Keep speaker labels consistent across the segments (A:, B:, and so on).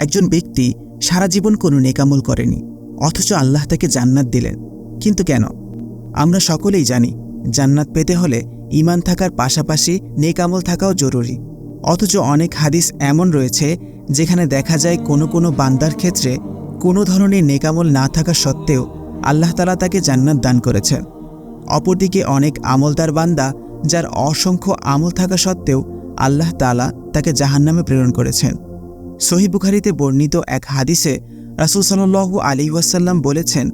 A: একজন ব্যক্তি সারা জীবন কোনো নেকামল করেনি, অথচ আল্লাহ তাকে জান্নাত দিলেন। কিন্তু কেন? আমরা সকলেই জানি, জান্নাত পেতে হলে ইমান থাকার পাশাপাশি নেকামল থাকাও জরুরি। অথচ অনেক হাদিস এমন রয়েছে, যেখানে দেখা যায় কোনো কোনো বান্দার ক্ষেত্রে কোনো ধরনের নেকামল না থাকা সত্ত্বেও আল্লাহ তালা তাকে জান্নাত দান করেছেন। অপরদিকে অনেক আমলদার বান্দা যার অসংখ্য আমল থাকা সত্ত্বেও আল্লাহ তালা তাকে জাহান্নামে প্রেরণ করেছেন। সহি বুখারিতে বর্ণিত এক হাদিসে রাসুল সাল্লু আলী ওয়াসাল্লাম বলেছেন,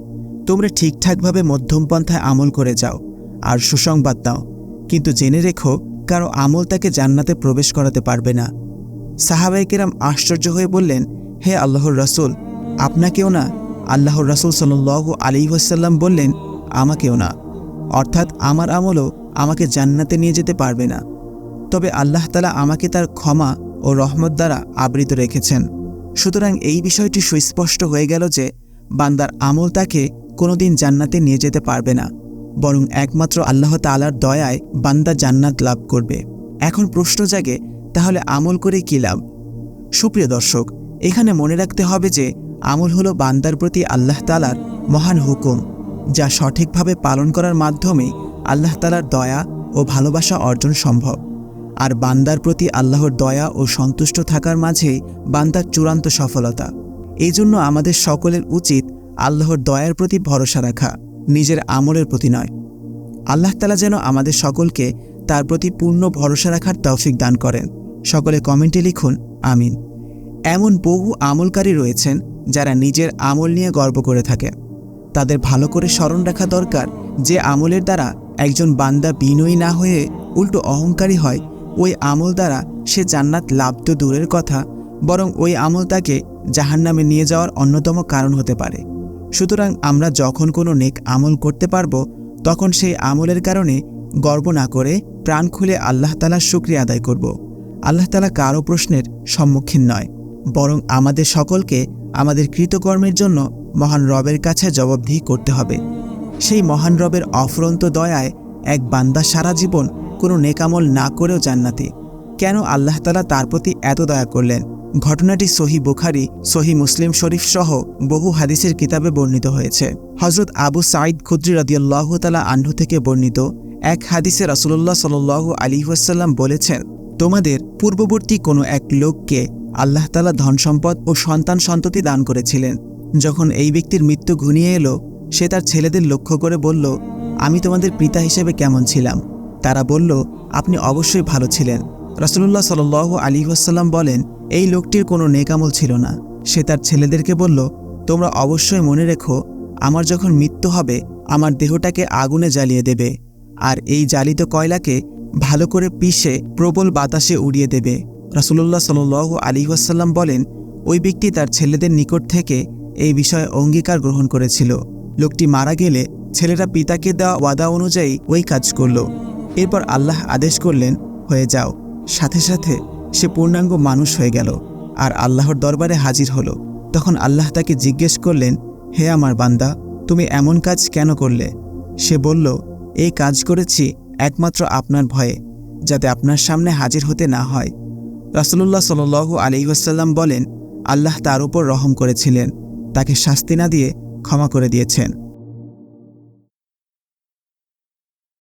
A: তোমরা ঠিকঠাকভাবে মধ্যমপন্থায় আমল করে যাও আর সুসংবাদ দাও। কিন্তু জেনে রেখো, কারও আমল তাকে জান্নাতে প্রবেশ করাতে পারবে না। সাহাবাইকেরাম আশ্চর্য হয়ে বললেন, হে আল্লাহর রসুল, আপনাকেও না? আল্লাহর রসুল সাল্লু আলী ওয়াসাল্লাম বললেন, আমাকেও না। অর্থাৎ আমার আমলও আমাকে জান্নাতে নিয়ে যেতে পারবে না। তবে আল্লাহ তালা আমাকে তার ক্ষমা ও রহমত দ্বারা আবৃত রেখেছেন। সুতরাং এই বিষয়টি সুস্পষ্ট হয়ে গেল যে, বান্দার আমল তাকে কোনোদিন জান্নাতে নিয়ে যেতে পারবে না, বরং একমাত্র আল্লাহ তালার দয়ায় বান্দা জান্নাত লাভ করবে। এখন প্রশ্ন জাগে, তাহলে আমল করে কী লাভ? সুপ্রিয় দর্শক, এখানে মনে রাখতে হবে যে, আমল হলো বান্দার প্রতি আল্লাহ তালার মহান হুকুম, যা সঠিকভাবে পালন করার মাধ্যমে আল্লাহ তালার দয়া ও ভালোবাসা অর্জন সম্ভব। আর বান্দার প্রতি আল্লাহর দয়া ও সন্তুষ্ট থাকার মাঝে বান্দার চূড়ান্ত সফলতা। এই জন্য আমাদের সকলের উচিত আল্লাহর দয়ার প্রতি ভরসা রাখা, নিজের আমলের প্রতি নয়। আল্লাহ তালা যেন আমাদের সকলকে তার প্রতি পূর্ণ ভরসা রাখার তৌফিক দান করেন। সকলে কমেন্টে লিখুন, আমিন। এমন বহু আমলকারী রয়েছেন যারা নিজের আমল নিয়ে গর্ব করে থাকে। তাদের ভালো করে স্মরণ রাখা দরকার যে আমলের দ্বারা একজন বান্দা বিনয়ী না হয়ে উল্টো অহংকারী হয় ওই আমল দ্বারা সে জান্নাত লাভ তো দূরের কথা, বরং ওই আমল তাকে জাহান্নামে নিয়ে যাওয়ার অন্যতম কারণ হতে পারে সুতরাং আমরা যখন কোনো নেক আমল করতে পারব, তখন সেই আমলের কারণে গর্ব না করে প্রাণ খুলে আল্লাহ তালার শুক্রিয়া আদায় করব। আল্লাহ তালা কারও প্রশ্নের সম্মুখীন নয়, বরং আমাদের সকলকে আমাদের কৃতকর্মের জন্য মহান রবের কাছে জবাবদিহি করতে হবে সেই মহান রবের অফরন্ত দয়ায় এক বান্দা সারা জীবন কোনো নেকামল না করেও জান্নাতি। কেন আল্লাহ তালা তার প্রতি এত দয়া করলেন? ঘটনাটি সহি বুখারি, সহি মুসলিম শরীফ সহ বহু হাদিসের কিতাবে বর্ণিত হয়েছে। হজরত আবু সাঈদ খুদ্রি রদিয়াল্লাহ তালা আহ্ন থেকে বর্ণিত এক হাদিসে রসুল্লাহ সাল আলী ওয়াসাল্লাম বলেছেন, তোমাদের পূর্ববর্তী কোনো এক লোককে আল্লাহ তালা ধন সম্পদ ও সন্তান সন্ততি দান করেছিলেন। যখন এই ব্যক্তির মৃত্যু ঘনিয়ে এলো, সে তার ছেলেদের লক্ষ্য করে বলল, আমি তোমাদের পিতা হিসেবে কেমন ছিলাম? তারা বলল, আপনি অবশ্যই ভালো ছিলেন। রসুল্লাহ সাল আলী ওয়াসাল্লাম বলেন, এই লোকটির কোনো নেকামল ছিল না। সে তার ছেলেদেরকে বলল, তোমরা অবশ্যই মনে রেখো, আমার যখন মৃত্যু হবে, আমার দেহটাকে আগুনে জ্বালিয়ে দেবে, আর এই জ্বালিত কয়লাকে ভালো করে পিষে প্রবল বাতাসে উড়িয়ে দেবে। রাসুল্লাহ সাল আলী ওয়াসাল্লাম বলেন, ওই ব্যক্তি তার ছেলেদের নিকট থেকে এই বিষয়ে অঙ্গীকার গ্রহণ করেছিল। লোকটি মারা গেলে ছেলেরা পিতাকে দেওয়া ওয়াদা অনুযায়ী ওই কাজ করল। এরপর আল্লাহ আদেশ করলেন, হয়ে যাও। সাথে সাথে সে পূর্ণাঙ্গ মানুষ হয়ে গেল, আর আল্লাহর দরবারে হাজির হলো। তখন আল্লাহ তাকে জিজ্ঞেস করলেন, হে আমার বান্দা, তুমি এমন কাজ কেন করলে? সে বলল, এই কাজ করেছি একমাত্র আপনার ভয়ে, যাতে আপনার সামনে হাজির হতে না হয়। রাসুলুল্লাহ সাল আলি ওয়াসাল্লাম বলেন, আল্লাহ তার উপর রহম করেছিলেন, তাকে শাস্তি না দিয়ে ক্ষমা করে দিয়েছেন।